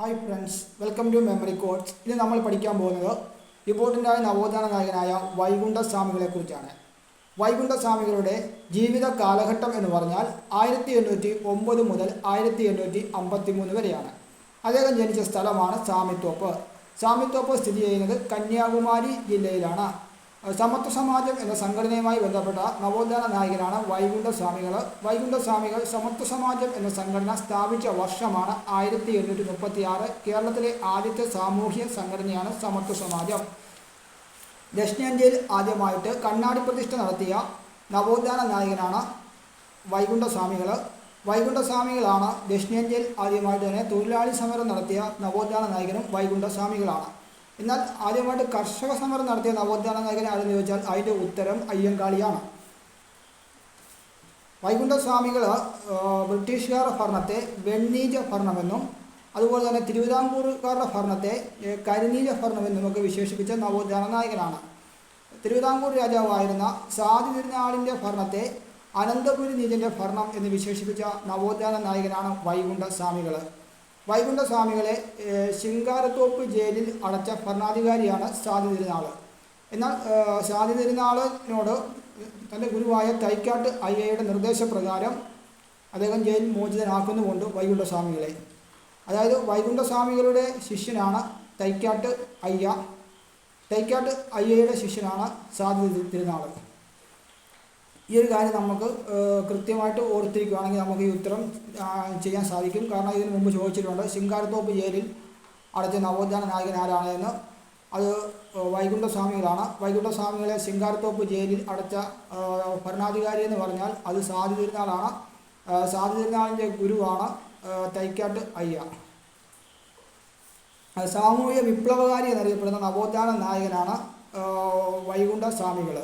Hi friends welcome to Memory Codes ഇന്ന് നമ്മൾ പഠിക്കാൻ പോകുന്നത് ഇമ്പോർട്ടന്റായ നവോത്ഥാന നായകനായ വൈകുണ്ഠ സ്വാമികളെ കുറിച്ചാണ് വൈകുണ്ഠ സ്വാമികളുടെ ജീവിത കാലഘട്ടം എന്ന് പറഞ്ഞാൽ ആയിരത്തി എണ്ണൂറ്റി ഒമ്പത് മുതൽ ആയിരത്തി എണ്ണൂറ്റി അമ്പത്തി മൂന്ന് വരെയാണ്. അദ്ദേഹം ജനിച്ച സ്ഥലമാണ് സാമിത്തോപ്പ് സാമിത്തോപ്പ് സ്ഥിതി ചെയ്യുന്നത് കന്യാകുമാരി ജില്ലയിലാണ്. സമത്വ സമാജം എന്ന സംഘടനയുമായി ബന്ധപ്പെട്ട നവോത്ഥാന നായകനാണ് വൈകുണ്ഠ സ്വാമികൾ. വൈകുണ്ഠ സ്വാമികൾ സമത്വ സമാജം എന്ന സംഘടന സ്ഥാപിച്ച വർഷമാണ് ആയിരത്തി എണ്ണൂറ്റി മുപ്പത്തി ആറ് കേരളത്തിലെ ആദ്യത്തെ സാമൂഹ്യ സംഘടനയാണ് സമത്വ സമാജം. ദക്ഷിണേന്ത്യയിൽ ആദ്യമായിട്ട് കണ്ണാടി പ്രതിഷ്ഠ നടത്തിയ നവോത്ഥാന നായകനാണ് വൈകുണ്ഠ സ്വാമികൾ. വൈകുണ്ഠ സ്വാമികളാണ് ദക്ഷിണേന്ത്യയിൽ ആദ്യമായിട്ട് തന്നെ തൊഴിലാളി സമരം നടത്തിയ നവോത്ഥാന നായകനും വൈകുണ്ഠ സ്വാമികളാണ്. എന്നാൽ ആദ്യമായിട്ട് കർഷക സമരം നടത്തിയ നവോത്ഥാന നായകൻ ആരെന്ന് ചോദിച്ചാൽ അതിന്റെ ഉത്തരം അയ്യങ്കാളിയാണ്. വൈകുണ്ഠസ്വാമികൾ ബ്രിട്ടീഷുകാരുടെ ഭരണത്തെ വെണ്ണീജ ഭരണമെന്നും അതുപോലെ തന്നെ തിരുവിതാംകൂറുകാരുടെ ഭരണത്തെ കരിനീജ ഭരണമെന്നും ഒക്കെ വിശേഷിപ്പിച്ച നവോത്ഥാന നായകനാണ്. തിരുവിതാംകൂർ രാജാവായിരുന്ന സാധി തിരുനാളിന്റെ ഭരണത്തെ അനന്തപുരി നീജന്റെ ഭരണം എന്ന് വിശേഷിപ്പിച്ച നവോത്ഥാന നായകനാണ് വൈകുണ്ഠ സ്വാമികൾ വൈകുണ്ഠ സ്വാമികളെ ഏ, ശിങ്കാരത്തോപ്പ് ജയിലിൽ അടച്ച ഭരണാധികാരിയാണ് സാധി തിരുനാൾ എന്നാൽ സ്വാതി തിരുനാളിനോട് തന്റെ ഗുരുവായ തൈക്കാട്ട് അയ്യയുടെ നിർദ്ദേശപ്രകാരം അദ്ദേഹം ജയിൽ മോചിതനാക്കുന്നുമുണ്ട് വൈകുണ്ഠസ്വാമികളെ. അതായത് വൈകുണ്ഠസ്വാമികളുടെ ശിഷ്യനാണ് തൈക്കാട്ട് അയ്യ. തൈക്കാട്ട് അയ്യയുടെ ശിഷ്യനാണ് സാധി തിരുനാൾ ഈ ഒരു കാര്യം നമുക്ക് കൃത്യമായിട്ട് ഓർത്തിരിക്കുകയാണെങ്കിൽ നമുക്ക് ഈ ഉത്തരം ചെയ്യാൻ സാധിക്കും. കാരണം ഇതിനു മുമ്പ് ചോദിച്ചിട്ടുണ്ട് ശിങ്കാരത്തോപ്പ് ജയിലിൽ അടച്ച നവോത്ഥാന നായകൻ ആരാണ് എന്ന്. അത് വൈകുണ്ഠസ്വാമികളാണ്. വൈകുണ്ഠ സ്വാമികളാണ് വൈകുണ്ഠ സ്വാമികളെ ശിങ്കാരത്തോപ്പ് ജയിലിൽ അടച്ച ഭരണാധികാരി എന്ന് പറഞ്ഞാൽ അത് സാധു തിരുനാളാണ്. സാധു തിരുനാളിന്റെ ഗുരുവാണ് തൈക്കാട്ട് അയ്യ. സാമൂഹിക വിപ്ലവകാരി എന്നറിയപ്പെടുന്ന നവോത്ഥാന നായകനാണ് വൈകുണ്ഠ സ്വാമികൾ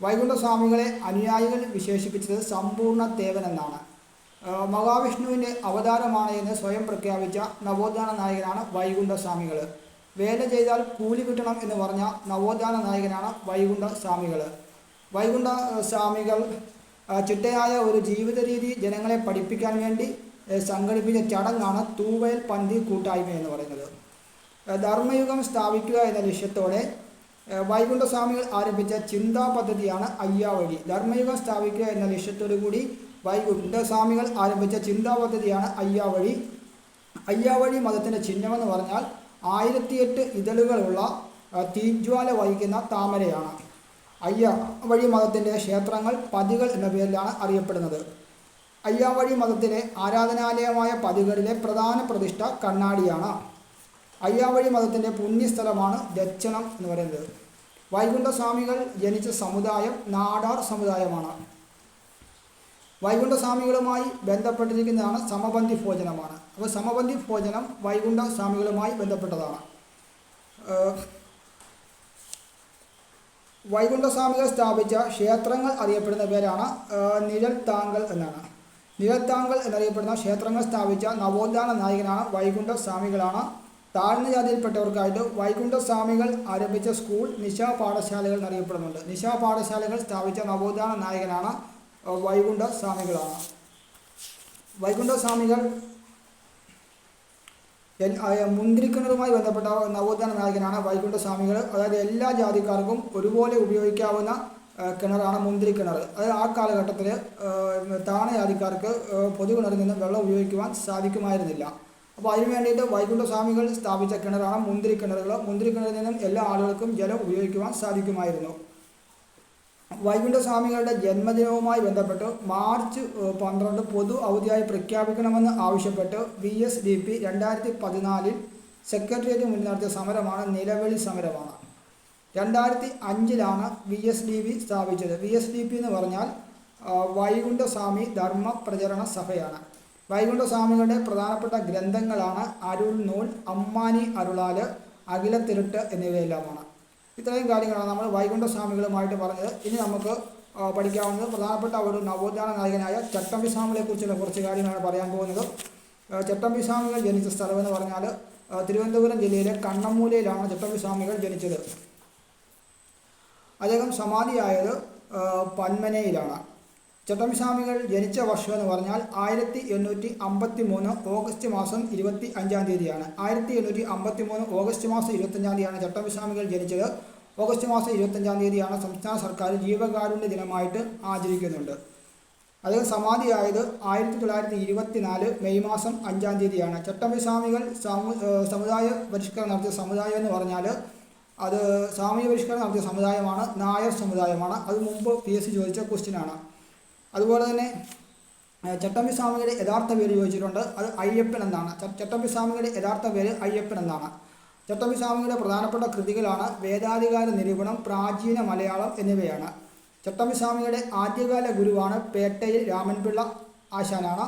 വൈകുണ്ഠ സ്വാമികളെ അനുയായികൾ വിശേഷിപ്പിച്ചത് സമ്പൂർണ തേവൻ എന്നാണ്. മഹാവിഷ്ണുവിന്റെ അവതാരമാണ് എന്ന് സ്വയം പ്രഖ്യാപിച്ച നവോത്ഥാന നായകനാണ് വൈകുണ്ഠസ്വാമികൾ വേല ചെയ്താൽ കൂലി കിട്ടണം എന്ന് പറഞ്ഞ നവോത്ഥാന നായകനാണ് വൈകുണ്ഠ സ്വാമികൾ വൈകുണ്ഠ സ്വാമികൾ ചിട്ടയായ ഒരു ജീവിത രീതി ജനങ്ങളെ പഠിപ്പിക്കാൻ വേണ്ടി സംഘടിപ്പിച്ച ചടങ്ങാണ് തൂവയൽ പന്തി കൂട്ടായ്മ എന്ന് പറയുന്നത്. ധർമ്മയുഗം സ്ഥാപിക്കുക എന്ന ലക്ഷ്യത്തോടെ ഏഹ് വൈകുണ്ഠ സ്വാമികൾ ആരംഭിച്ച ചിന്താ പദ്ധതിയാണ് അയ്യാവഴി ധർമ്മയുഗം സ്ഥാപിക്കുക എന്ന ലക്ഷ്യത്തോടു കൂടി വൈകുണ്ഠ സ്വാമികൾ ആരംഭിച്ച ചിന്താ പദ്ധതിയാണ് അയ്യാവഴി അയ്യാവഴി മതത്തിന്റെ ചിഹ്നമെന്ന് പറഞ്ഞാൽ ആയിരത്തിയെട്ട് ഇതളുകളുള്ള തീജ്വാല വഹിക്കുന്ന താമരയാണ്. അയ്യ വഴി മതത്തിന്റെ ക്ഷേത്രങ്ങൾ പതികൾ എന്ന പേരിലാണ് അറിയപ്പെടുന്നത്. അയ്യാവഴി മതത്തിലെ ആരാധനാലയമായ പതികളിലെ പ്രധാന പ്രതിഷ്ഠ കണ്ണാടിയാണ്. അയ്യാവഴി മതത്തിന്റെ പുണ്യസ്ഥലമാണ് ദക്ഷണം എന്ന് പറയുന്നത്. വൈകുണ്ഠ സ്വാമികൾ ജനിച്ച സമുദായം നാടാർ സമുദായമാണ്. വൈകുണ്ഠ സ്വാമികളുമായി ബന്ധപ്പെട്ടിരിക്കുന്നതാണ് സമബന്ധി ഭോജനമാണ്. അപ്പോൾ സമബന്ധി ഭോജനം വൈകുണ്ഠ സ്വാമികളുമായി ബന്ധപ്പെട്ടതാണ് വൈകുണ്ഠസ്വാമികൾ വൈകുണ്ഠ സ്വാമികൾ സ്ഥാപിച്ച ക്ഷേത്രങ്ങൾ അറിയപ്പെടുന്ന പേരാണ് ഏഹ് നിഴൽ താങ്കൾ എന്നാണ്. നിഴൽ താങ്കൾ എന്നറിയപ്പെടുന്ന ക്ഷേത്രങ്ങൾ സ്ഥാപിച്ച നവോത്ഥാന നായകനാണ് വൈകുണ്ഠ സ്വാമികളാണ് താഴ്ന്ന ജാതിയിൽപ്പെട്ടവർക്കായിട്ട് വൈകുണ്ഠ സ്വാമികൾ ആരംഭിച്ച സ്കൂൾ നിശാ പാഠശാലകൾ എന്നറിയപ്പെടുന്നുണ്ട്. നിശാ പാഠശാലകൾ സ്ഥാപിച്ച നവോത്ഥാന നായകനാണ് വൈകുണ്ഠ സ്വാമികളാണ് വൈകുണ്ഠ സ്വാമികൾ മുന്തിരിക്കിണറുമായി ബന്ധപ്പെട്ട നവോത്ഥാന നായകനാണ് വൈകുണ്ഠ സ്വാമികൾ അതായത് എല്ലാ ജാതിക്കാർക്കും ഒരുപോലെ ഉപയോഗിക്കാവുന്ന കിണറാണ് മുന്തിരി കിണർ അതായത് ആ കാലഘട്ടത്തിൽ താണ ജാതിക്കാർക്ക് പൊതുകിണറിൽ നിന്ന് വെള്ളം ഉപയോഗിക്കുവാൻ സാധിക്കുമായിരുന്നില്ല. അപ്പോൾ അതിനു വേണ്ടിയിട്ട് വൈകുണ്ഠ സ്വാമികൾ സ്ഥാപിച്ച കിണറാണ് മുന്തിരി കിണറുകൾ. മുന്തിരി കിണറിൽ നിന്നും എല്ലാ ആളുകൾക്കും ജലം ഉപയോഗിക്കുവാൻ സാധിക്കുമായിരുന്നു. വൈകുണ്ഠ സ്വാമികളുടെ ജന്മദിനവുമായി ബന്ധപ്പെട്ട് മാർച്ച് പന്ത്രണ്ട് പൊതു അവധിയായി പ്രഖ്യാപിക്കണമെന്ന് ആവശ്യപ്പെട്ട് വി എസ് ഡി പി രണ്ടായിരത്തി പതിനാലിൽ സെക്രട്ടേറിയറ്റ് മുന്നിൽ നടത്തിയ സമരമാണ് നിലവിളി സമരമാണ്. രണ്ടായിരത്തി അഞ്ചിലാണ് വി എസ് ഡി പി സ്ഥാപിച്ചത്. വി എസ് ഡി പി എന്ന് പറഞ്ഞാൽ വൈകുണ്ഠസ്വാമി വൈകുണ്ഠ സ്വാമി ധർമ്മ പ്രചരണ സഭയാണ്. വൈകുണ്ഠ സ്വാമികളുടെ പ്രധാനപ്പെട്ട ഗ്രന്ഥങ്ങളാണ് അരുൾ നൂൽ അമ്മാനി അരുളാൽ അഖിലത്തിരുട്ട് എന്നിവയെല്ലാമാണ്. ഇത്രയും കാര്യങ്ങളാണ് നമ്മൾ വൈകുണ്ഠ സ്വാമികളുമായിട്ട് പറഞ്ഞത്. ഇനി നമുക്ക് പഠിക്കാവുന്നത് പ്രധാനപ്പെട്ട ഒരു നവോത്ഥാന നായകനായ ചട്ടമ്പി സ്വാമികളെ കുറിച്ചുള്ള കുറച്ച് കാര്യങ്ങളാണ് പറയാൻ പോകുന്നത്. ചട്ടമ്പി സ്വാമികൾ ജനിച്ച സ്ഥലമെന്ന് പറഞ്ഞാൽ തിരുവനന്തപുരം ജില്ലയിലെ കണ്ണമൂലയിലാണ് ചട്ടമ്പി സ്വാമികൾ ജനിച്ചത്. അദ്ദേഹം സമാധിയായത് പന്മനയിലാണ്. ചട്ടമ്പിസ്വാമികൾ ജനിച്ച വർഷം എന്ന് പറഞ്ഞാൽ ആയിരത്തി എണ്ണൂറ്റി അമ്പത്തി മൂന്ന് ഓഗസ്റ്റ് മാസം ഇരുപത്തി അഞ്ചാം തീയതിയാണ്. ആയിരത്തി എണ്ണൂറ്റി അമ്പത്തി മൂന്ന് ഓഗസ്റ്റ് മാസം ഇരുപത്തഞ്ചാം തീയതിയാണ് ചട്ടംസ്വാമികൾ ജനിച്ചത്. ഓഗസ്റ്റ് മാസം ഇരുപത്തഞ്ചാം തീയതിയാണ് സംസ്ഥാന സർക്കാർ ജീവകാരുണ്യ ദിനമായിട്ട് ആചരിക്കുന്നുണ്ട്. അദ്ദേഹം സമാധിയായത് ആയിരത്തി തൊള്ളായിരത്തി ഇരുപത്തിനാല് മെയ് മാസം അഞ്ചാം തീയതിയാണ്. ചട്ടമ്പിസ്വാമികൾ സമു സമുദായ പരിഷ്കരണം നടത്തിയ സമുദായം എന്ന് പറഞ്ഞാൽ അത് സാമൂഹ്യ പരിഷ്കരണം നടത്തിയ സമുദായമാണ് നായർ സമുദായമാണ്. അത് മുമ്പ് പി എസ് സി ചോദിച്ച ക്വസ്റ്റ്യനാണ് അതുപോലെ തന്നെ ചട്ടമ്പി സ്വാമിയുടെ യഥാർത്ഥ പേര് ചോദിച്ചിട്ടുണ്ട്. അത് അയ്യപ്പൻ എന്നാണ്. ചട്ടമ്പി സ്വാമിയുടെ യഥാർത്ഥ പേര് അയ്യപ്പൻ എന്നാണ്. ചട്ടമ്പി സ്വാമിയുടെ പ്രധാനപ്പെട്ട കൃതികളാണ് വേദാധികാര നിരൂപണം പ്രാചീന മലയാളം എന്നിവയാണ്. ചട്ടമ്പി സ്വാമിയുടെ ആദ്യകാല ഗുരുവാണ് പേട്ടയിൽ രാമൻപിള്ള ആശാനാണ്.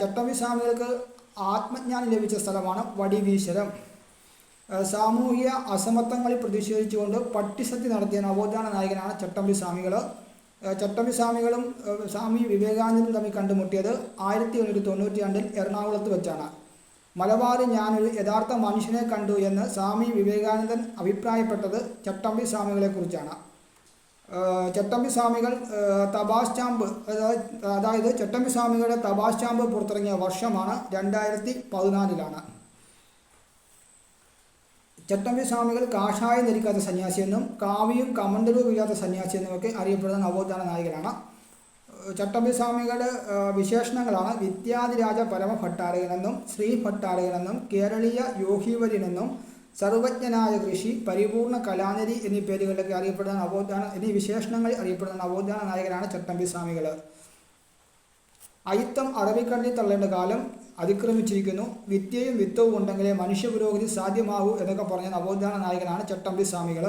ചട്ടമ്പി സ്വാമികൾക്ക് ആത്മജ്ഞാനം ലഭിച്ച സ്ഥലമാണ് വടിവീശ്വരം സാമൂഹിക അസമത്വങ്ങളിൽ പ്രതിഷേധിച്ചുകൊണ്ട് പട്ടിസത്തി നടത്തിയ നവോത്ഥാന നായകനാണ് ചട്ടമ്പി സ്വാമികൾ ചട്ടമ്പി സ്വാമികളും സ്വാമി വിവേകാനന്ദനും തമ്മിൽ കണ്ടുമുട്ടിയത് ആയിരത്തി എണ്ണൂറ്റി തൊണ്ണൂറ്റി രണ്ടിൽ എറണാകുളത്ത് വെച്ചാണ്. മലബാറിൽ ഞാനൊരു യഥാർത്ഥ മനുഷ്യനെ കണ്ടു എന്ന് സ്വാമി വിവേകാനന്ദൻ അഭിപ്രായപ്പെട്ടത് ചട്ടമ്പി സ്വാമികളെക്കുറിച്ചാണ് ചട്ടമ്പി സ്വാമികൾ തപാസ് അതായത് ചട്ടമ്പി സ്വാമികളുടെ തപാസ് പുറത്തിറങ്ങിയ വർഷമാണ് രണ്ടായിരത്തി പതിനാലിലാണ്. ചട്ടമ്പി സ്വാമികൾ കാഷായം ധരിക്കാത്ത സന്യാസിയെന്നും കാവിയും കമണ്ടലും ഇല്ലാത്ത സന്യാസിയെന്നും ഒക്കെ അറിയപ്പെടുന്ന നവോത്ഥാന നായകനാണ് ചട്ടമ്പി സ്വാമികളുടെ വിശേഷണങ്ങളാണ് വിദ്യാധിരാജ പരമ ഭട്ടാരകനെന്നും ശ്രീ ഭട്ടാരകനെന്നും കേരളീയ യോഹീവര്യനെന്നും സർവജ്ഞനായ കൃഷി പരിപൂർണ കലാനിധി എന്നീ പേരുകളിലൊക്കെ അറിയപ്പെടുന്ന നവോത്ഥാന എന്നീ വിശേഷണങ്ങളിൽ അറിയപ്പെടുന്ന നവോത്ഥാന നായകനാണ് ചട്ടമ്പി സ്വാമികൾ അയിത്തം അറബിക്കണ്ണി തള്ളേണ്ട കാലം അതിക്രമിച്ചിരിക്കുന്നു. വിദ്യയും വിത്തവും ഉണ്ടെങ്കിലേ മനുഷ്യ പുരോഗതി സാധ്യമാകൂ എന്നൊക്കെ പറഞ്ഞ നവോത്ഥാന നായകനാണ് ചട്ടമ്പി സ്വാമികൾ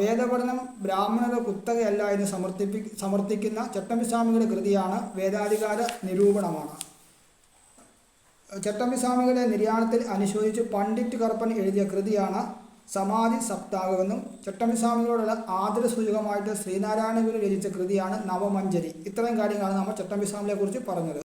വേദപഠനം ബ്രാഹ്മണരുടെ കുത്തകയല്ല എന്ന് സമർത്ഥിപ്പി സമർത്ഥിക്കുന്ന ചട്ടമ്പി സ്വാമികളുടെ കൃതിയാണ് വേദാധികാര നിരൂപണമാണ്. ചട്ടമ്പി സ്വാമികളുടെ നിര്യാണത്തിൽ അനുശോചിച്ച് പണ്ഡിറ്റ് കറുപ്പൻ എഴുതിയ കൃതിയാണ് സമാധി സപ്താഹമെന്നും ചട്ടമ്പിസ്വാമികളോടുള്ള ആദര സൂചകമായിട്ട് ശ്രീനാരായണ ഗുരു രചിച്ച കൃതിയാണ് നവമഞ്ജരി. ഇത്രയും കാര്യങ്ങളാണ് നമ്മൾ ചട്ടമ്പിസ്വാമികളെ കുറിച്ച് പറഞ്ഞത്.